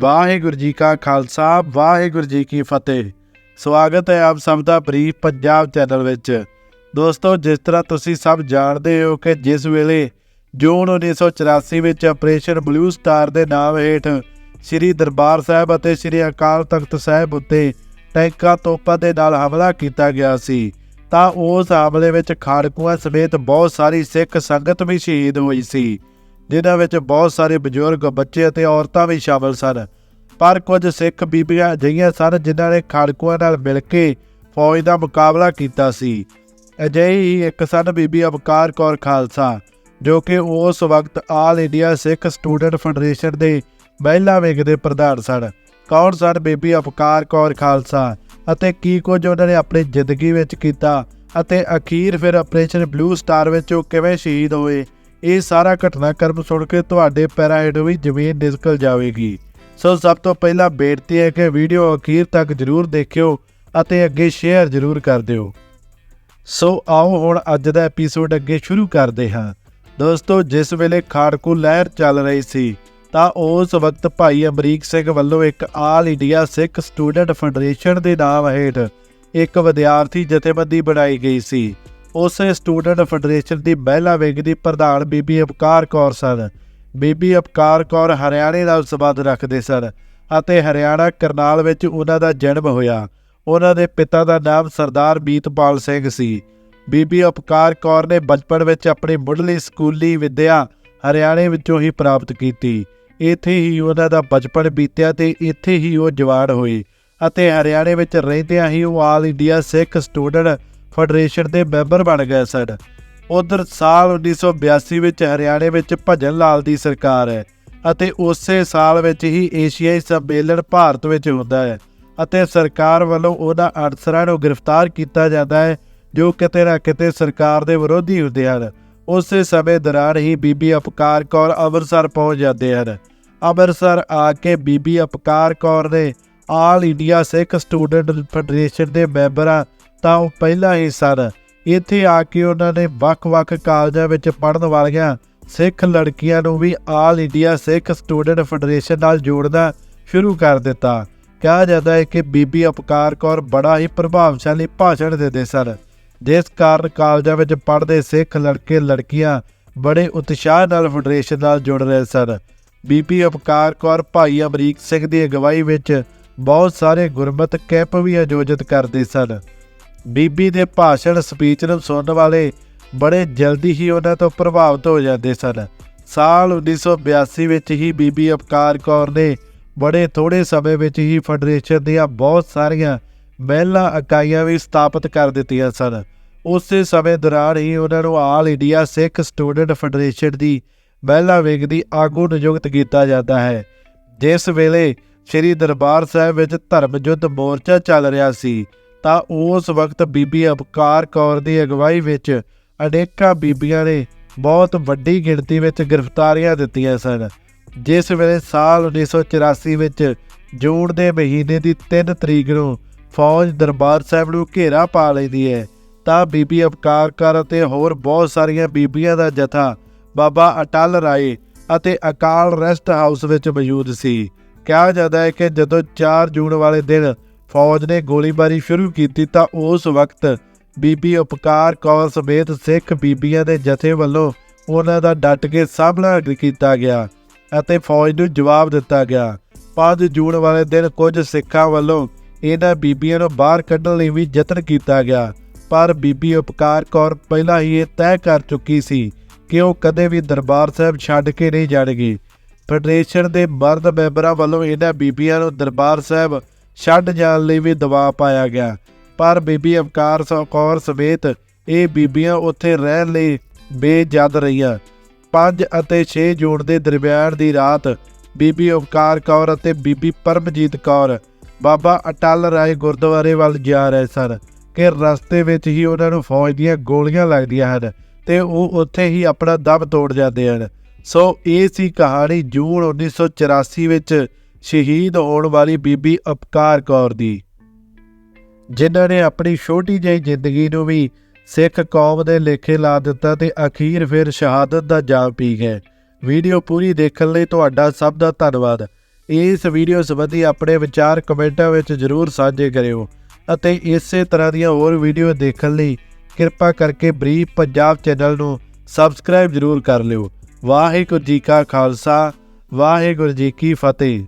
ਵਾਹਿਗੁਰੂ ਜੀ ਕਾ ਖਾਲਸਾ, ਵਾਹਿਗੁਰੂ ਜੀ ਕੀ ਫਤਿਹ। ਸਵਾਗਤ ਹੈ ਆਪ ਸਭ ਦਾ ਬਰੀਫ ਪੰਜਾਬ ਚੈਨਲ ਵਿੱਚ। ਦੋਸਤੋ, ਜਿਸ ਤਰ੍ਹਾਂ ਤੁਸੀਂ ਸਭ ਜਾਣਦੇ ਹੋ ਕਿ ਜਿਸ ਵੇਲੇ ਜੂਨ 1984 ਵਿੱਚ ਆਪਰੇਸ਼ਨ ਬਲੂ ਸਟਾਰ ਦੇ ਨਾਮ ਹੇਠ ਸ੍ਰੀ ਦਰਬਾਰ ਸਾਹਿਬ ਅਤੇ ਸ੍ਰੀ ਅਕਾਲ ਤਖਤ ਸਾਹਿਬ ਉੱਤੇ ਟੈਂਕਾਂ ਤੋਪਾਂ ਦੇ ਨਾਲ ਹਮਲਾ ਕੀਤਾ ਗਿਆ ਸੀ, ਤਾਂ ਉਸ ਹਮਲੇ ਵਿੱਚ ਖਾੜਕੂਆਂ ਸਮੇਤ ਬਹੁਤ ਸਾਰੀ ਸਿੱਖ ਸੰਗਤ ਵੀ ਸ਼ਹੀਦ ਹੋਈ ਸੀ। ਜਿਨ੍ਹਾਂ ਵਿੱਚ ਬਹੁਤ ਸਾਰੇ ਬਜ਼ੁਰਗ, ਬੱਚੇ ਅਤੇ ਔਰਤਾਂ ਵੀ ਸ਼ਾਮਲ ਸਨ। ਪਰ ਕੁਝ ਸਿੱਖ ਬੀਬੀਆਂ ਅਜਿਹੀਆਂ ਸਨ ਜਿਨ੍ਹਾਂ ਨੇ ਖਾੜਕੂਆਂ ਨਾਲ ਮਿਲ ਕੇ ਫੌਜ ਦਾ ਮੁਕਾਬਲਾ ਕੀਤਾ ਸੀ। ਅਜਿਹੀ ਹੀ ਇੱਕ ਸਨ ਬੀਬੀ ਅਬਕਾਰ ਕੌਰ ਖਾਲਸਾ, ਜੋ ਕਿ ਉਸ ਵਕਤ all India Sikh student federation ਦੇ ਮਹਿਲਾ ਵਿੰਗ ਦੇ ਪ੍ਰਧਾਨ ਸਨ। ਕੌਣ ਸਨ ਬੀਬੀ ਅਬਕਾਰ ਕੌਰ ਖਾਲਸਾ ਅਤੇ ਕੀ ਕੁਝ ਉਹਨਾਂ ਨੇ ਆਪਣੀ ਜ਼ਿੰਦਗੀ ਵਿੱਚ ਕੀਤਾ ਅਤੇ ਅਖੀਰ ਫਿਰ ਆਪਰੇਸ਼ਨ ਬਲੂ ਸਟਾਰ ਵਿੱਚ ਉਹ ਕਿਵੇਂ ਸ਼ਹੀਦ ਹੋਏ? ਇਹ ਸਾਰਾ ਘਟਨਾਕ੍ਰਮ ਸੁਣ ਕੇ ਤੁਹਾਡੇ ਪੈਰਾਂ ਹੇਠੋਂ ਵੀ ਜ਼ਮੀਨ ਨਿਸਕਲ ਜਾਵੇਗੀ। ਸੋ ਸਭ ਤੋਂ ਪਹਿਲਾਂ ਬੇਨਤੀ ਹੈ ਕਿ ਵੀਡੀਓ ਅਖੀਰ ਤੱਕ ਜ਼ਰੂਰ ਦੇਖਿਓ ਅਤੇ ਅੱਗੇ ਸ਼ੇਅਰ ਜ਼ਰੂਰ ਕਰ ਦਿਓ। ਸੋ ਆਓ ਹੁਣ ਅੱਜ ਦਾ ਐਪੀਸੋਡ ਅੱਗੇ ਸ਼ੁਰੂ ਕਰਦੇ ਹਾਂ। ਦੋਸਤੋ, ਜਿਸ ਵੇਲੇ ਖਾੜਕੂ ਲਹਿਰ ਚੱਲ ਰਹੀ ਸੀ, ਤਾਂ ਉਸ ਵਕਤ ਭਾਈ ਅਮਰੀਕ ਸਿੰਘ ਵੱਲੋਂ ਇੱਕ all India Sikh student federation ਦੇ ਨਾਮ ਹੇਠ ਇੱਕ ਵਿਦਿਆਰਥੀ ਜਥੇਬੰਦੀ ਬਣਾਈ ਗਈ ਸੀ। ਉਸੇ ਸਟੂਡੈਂਟ ਫੈਡਰੇਸ਼ਨ ਦੀ ਮਹਿਲਾ ਵਿੰਗ ਦੀ ਪ੍ਰਧਾਨ ਬੀਬੀ ਅਪਕਾਰ ਕੌਰ ਸਨ। ਬੀਬੀ ਅਪਕਾਰ ਕੌਰ ਹਰਿਆਣੇ ਨਾਲ ਸੰਬੰਧ ਰੱਖਦੇ ਸਨ ਅਤੇ ਹਰਿਆਣਾ ਕਰਨਾਲ ਵਿੱਚ ਉਹਨਾਂ ਦਾ ਜਨਮ ਹੋਇਆ। ਉਹਨਾਂ ਦੇ ਪਿਤਾ ਦਾ ਨਾਮ ਸਰਦਾਰ ਬੀਤਪਾਲ ਸਿੰਘ ਸੀ। ਬੀਬੀ ਅਪਕਾਰ ਕੌਰ ਨੇ ਬਚਪਨ ਵਿੱਚ ਆਪਣੀ ਮੁੱਢਲੀ ਸਕੂਲੀ ਵਿੱਦਿਆ ਹਰਿਆਣੇ ਵਿੱਚੋਂ ਹੀ ਪ੍ਰਾਪਤ ਕੀਤੀ। ਇੱਥੇ ਹੀ ਉਹਨਾਂ ਦਾ ਬਚਪਨ ਬੀਤਿਆ ਤੇ ਇੱਥੇ ਹੀ ਉਹ ਜਵਾਨ ਹੋਏ ਅਤੇ ਹਰਿਆਣੇ ਵਿੱਚ ਰਹਿੰਦਿਆਂ ਹੀ ਉਹ all India Sikh student federation ਦੇ ਮੈਂਬਰ ਬਣ ਗਏ ਸਨ। ਉਧਰ ਸਾਲ 1982 ਵਿੱਚ ਹਰਿਆਣੇ ਵਿੱਚ ਭਜਨ ਲਾਲ ਦੀ ਸਰਕਾਰ ਹੈ ਅਤੇ ਉਸੇ ਸਾਲ ਵਿੱਚ ਹੀ ਏਸ਼ੀਆਈ ਸੰਮੇਲਨ ਭਾਰਤ ਵਿੱਚ ਹੁੰਦਾ ਹੈ ਅਤੇ ਸਰਕਾਰ ਵੱਲੋਂ ਉਹਨਾਂ ਅਨਸਰਾਂ ਨੂੰ ਗ੍ਰਿਫਤਾਰ ਕੀਤਾ ਜਾਂਦਾ ਹੈ ਜੋ ਕਿਤੇ ਨਾ ਕਿਤੇ ਸਰਕਾਰ ਦੇ ਵਿਰੋਧੀ ਹੁੰਦੇ ਹਨ। ਉਸੇ ਸਮੇਂ ਦੌਰਾਨ ਹੀ ਬੀਬੀ ਅਪਕਾਰ ਕੌਰ ਅੰਮ੍ਰਿਤਸਰ ਪਹੁੰਚ ਜਾਂਦੇ ਹਨ। ਅੰਮ੍ਰਿਤਸਰ ਆ ਕੇ ਬੀਬੀ ਅਪਕਾਰ ਕੌਰ ਨੇ all India Sikh student federation ਦੇ ਮੈਂਬਰਾਂ ਤਾਂ ਉਹ ਪਹਿਲਾਂ ਹੀ ਸਨ। ਇੱਥੇ ਆ ਕੇ ਉਹਨਾਂ ਨੇ ਵੱਖ-ਵੱਖ ਕਾਲਜਾਂ ਵਿੱਚ ਪੜ੍ਹਨ ਵਾਲੀਆਂ ਸਿੱਖ ਲੜਕੀਆਂ ਨੂੰ ਵੀ all India Sikh student federation ਨਾਲ ਜੋੜਨਾ ਸ਼ੁਰੂ ਕਰ ਦਿੱਤਾ। ਕਿਹਾ ਜਾਂਦਾ ਹੈ ਕਿ ਬੀਬੀ ਅਪਕਾਰ ਕੌਰ ਬੜਾ ਹੀ ਪ੍ਰਭਾਵਸ਼ਾਲੀ ਭਾਸ਼ਣ ਦਿੰਦੇ ਸਨ। ਜਿਸ ਕਾਰਨ ਕਾਲਜਾਂ ਵਿੱਚ ਪੜ੍ਹਦੇ ਸਿੱਖ ਲੜਕੇ ਲੜਕੀਆਂ ਬੜੇ ਉਤਸ਼ਾਹ ਨਾਲ ਫੈਡਰੇਸ਼ਨ ਨਾਲ ਜੁੜ ਰਹੇ ਸਨ। ਬੀਬੀ ਅਪਕਾਰ ਕੌਰ ਭਾਈ ਅਮਰੀਕ ਸਿੰਘ ਦੀ ਅਗਵਾਈ ਵਿੱਚ ਬਹੁਤ ਸਾਰੇ ਗੁਰਮਤ ਕੈਂਪ ਵੀ ਆਯੋਜਿਤ ਕਰਦੇ ਸਨ। ਬੀਬੀ ਦੇ ਭਾਸ਼ਣ ਸਪੀਚ ਨੂੰ ਸੁਣਨ ਵਾਲੇ ਬੜੇ ਜਲਦੀ ਹੀ ਉਹਨਾਂ ਤੋਂ ਪ੍ਰਭਾਵਿਤ ਹੋ ਜਾਂਦੇ ਸਨ। ਸਾਲ 1982 ਵਿੱਚ ਹੀ ਬੀਬੀ ਅਪਕਾਰ ਕੌਰ ਨੇ ਬੜੇ ਥੋੜੇ ਸਮੇਂ ਵਿੱਚ ਹੀ ਫੈਡਰੇਸ਼ਨ ਦੀਆਂ ਬਹੁਤ ਸਾਰੀਆਂ ਮਹਿਲਾ ਇਕਾਈਆਂ ਵੀ ਸਥਾਪਿਤ ਕਰ ਦਿੱਤੀਆਂ ਸਨ। ਉਸੇ ਸਮੇਂ ਦੌਰਾਨ ਹੀ ਉਹਨਾਂ ਨੂੰ all India Sikh student federation ਦੀ ਮਹਿਲਾ ਵਿੰਗ ਦੀ ਆਗੂ ਨਿਯੁਕਤ ਕੀਤਾ ਜਾਂਦਾ ਹੈ। ਜਿਸ ਵੇਲੇ ਸ੍ਰੀ ਦਰਬਾਰ ਸਾਹਿਬ ਵਿੱਚ ਧਰਮ ਯੁੱਧ ਮੋਰਚਾ ਚੱਲ ਰਿਹਾ ਸੀ ਤਾਂ ਉਸ ਵਕਤ ਬੀਬੀ ਅਬਕਾਰ ਕੌਰ ਦੀ ਅਗਵਾਈ ਵਿੱਚ ਅਨੇਕਾਂ ਬੀਬੀਆਂ ਨੇ ਬਹੁਤ ਵੱਡੀ ਗਿਣਤੀ ਵਿੱਚ ਗ੍ਰਿਫਤਾਰੀਆਂ ਦਿੱਤੀਆਂ ਸਨ, ਜਿਸ ਵੇਲੇ ਸਾਲ 1984 ਵਿੱਚ ਜੂਨ ਦੇ ਮਹੀਨੇ ਦੀ 3 ਤਰੀਕ ਨੂੰ ਫੌਜ ਦਰਬਾਰ ਸਾਹਿਬ ਨੂੰ ਘੇਰਾ ਪਾ ਲੈਂਦੀ ਹੈ, ਤਾਂ ਬੀਬੀ ਅਬਕਾਰ ਕੌਰ ਅਤੇ ਹੋਰ ਬਹੁਤ ਸਾਰੀਆਂ ਬੀਬੀਆਂ ਦਾ ਜਥਾ ਬਾਬਾ ਅਟਲ ਰਾਏ ਅਤੇ ਅਕਾਲ ਰੈਸਟ ਹਾਊਸ ਵਿੱਚ ਮੌਜੂਦ ਸੀ। ਕਿਹਾ ਜਾਂਦਾ ਹੈ ਕਿ ਜਦੋਂ 4 ਜੂਨ ਵਾਲੇ ਦਿਨ ਫੌਜ ਨੇ ਗੋਲੀਬਾਰੀ ਸ਼ੁਰੂ ਕੀਤੀ ਤਾਂ ਉਸ ਵਕਤ ਬੀਬੀ ਉਪਕਾਰ ਕੌਰ ਸਮੇਤ ਸਿੱਖ ਬੀਬੀਆਂ ਦੇ ਜਥੇ ਵੱਲੋਂ ਉਹਨਾਂ ਦਾ ਡਟ ਕੇ ਸਾਹਮਣਾ ਕੀਤਾ ਗਿਆ ਅਤੇ ਫੌਜ ਨੂੰ ਜਵਾਬ ਦਿੱਤਾ ਗਿਆ। 5 ਜੂਨ ਵਾਲੇ ਦਿਨ ਕੁਝ ਸਿੱਖਾਂ ਵੱਲੋਂ ਇਹਨਾਂ ਬੀਬੀਆਂ ਨੂੰ ਬਾਹਰ ਕੱਢਣ ਲਈ ਵੀ ਯਤਨ ਕੀਤਾ ਗਿਆ, ਪਰ ਬੀਬੀ ਉਪਕਾਰ ਕੌਰ ਪਹਿਲਾਂ ਹੀ ਇਹ ਤੈਅ ਕਰ ਚੁੱਕੀ ਸੀ ਕਿ ਉਹ ਕਦੇ ਵੀ ਦਰਬਾਰ ਸਾਹਿਬ ਛੱਡ ਕੇ ਨਹੀਂ ਜਾਣਗੀ। ਫੈਡਰੇਸ਼ਨ ਦੇ ਮਰਦ ਮੈਂਬਰਾਂ ਵੱਲੋਂ ਇਹਨਾਂ ਬੀਬੀਆਂ ਨੂੰ ਦਰਬਾਰ ਸਾਹਿਬ ਛੱਡ ਜਾਣ ਲਈ ਵੀ ਦਬਾਅ ਪਾਇਆ ਗਿਆ। ਪਰ ਬੀਬੀ ਅਵਕਾਰ ਕੌਰ ਸਮੇਤ ਇਹ ਬੀਬੀਆਂ ਉੱਥੇ ਰਹਿਣ ਲਈ ਬੇਜਦ ਰਹੀਆਂ। 5 ਅਤੇ 6 ਜੂਨ ਦੇ ਦਰਮਿਆਨ ਦੀ ਰਾਤ ਬੀਬੀ ਅਵਕਾਰ ਕੌਰ ਅਤੇ ਬੀਬੀ ਪਰਮਜੀਤ ਕੌਰ ਬਾਬਾ ਅਟਲ ਰਾਏ ਗੁਰਦੁਆਰੇ ਵੱਲ ਜਾ ਰਹੇ ਸਨ ਕਿ ਰਸਤੇ ਵਿੱਚ ਹੀ ਉਹਨਾਂ ਨੂੰ ਫੌਜ ਦੀਆਂ ਗੋਲੀਆਂ ਲੱਗਦੀਆਂ ਹਨ ਤੇ ਉਹ ਉੱਥੇ ਹੀ ਆਪਣਾ ਦਮ ਤੋੜ ਜਾਂਦੇ ਹਨ। ਸੋ ਇਹ ਸੀ ਕਹਾਣੀ ਜੂਨ 1984 ਵਿੱਚ ਸ਼ਹੀਦ ਹੋਣ ਵਾਲੀ ਬੀਬੀ ਅਪਕਾਰ ਕੌਰ ਦੀ, ਜਿਨ੍ਹਾਂ ਨੇ ਆਪਣੀ ਛੋਟੀ ਜਿਹੀ ਜ਼ਿੰਦਗੀ ਨੂੰ ਵੀ ਸਿੱਖ ਕੌਮ ਦੇ ਲੇਖੇ ਲਾ ਦਿੱਤਾ ਤੇ ਅਖੀਰ ਫਿਰ ਸ਼ਹਾਦਤ ਦਾ ਜਾਮ ਪੀ ਗਏ। ਵੀਡੀਓ ਪੂਰੀ ਦੇਖਣ ਲਈ ਤੁਹਾਡਾ ਸਭ ਦਾ ਧੰਨਵਾਦ। ਇਸ ਵੀਡੀਓ ਸੰਬੰਧੀ ਆਪਣੇ ਵਿਚਾਰ ਕਮੈਂਟਾਂ ਵਿੱਚ ਜ਼ਰੂਰ ਸਾਂਝੇ ਕਰਿਓ ਅਤੇ ਇਸੇ ਤਰ੍ਹਾਂ ਦੀਆਂ ਹੋਰ ਵੀਡੀਓ ਦੇਖਣ ਲਈ ਕਿਰਪਾ ਕਰਕੇ ਬਰੀਫ ਪੰਜਾਬ ਚੈਨਲ ਨੂੰ ਸਬਸਕ੍ਰਾਈਬ ਜ਼ਰੂਰ ਕਰ ਲਿਓ। ਵਾਹਿਗੁਰੂ ਜੀ ਕਾ ਖਾਲਸਾ, ਵਾਹਿਗੁਰੂ ਜੀ ਕੀ ਫਤਿਹ।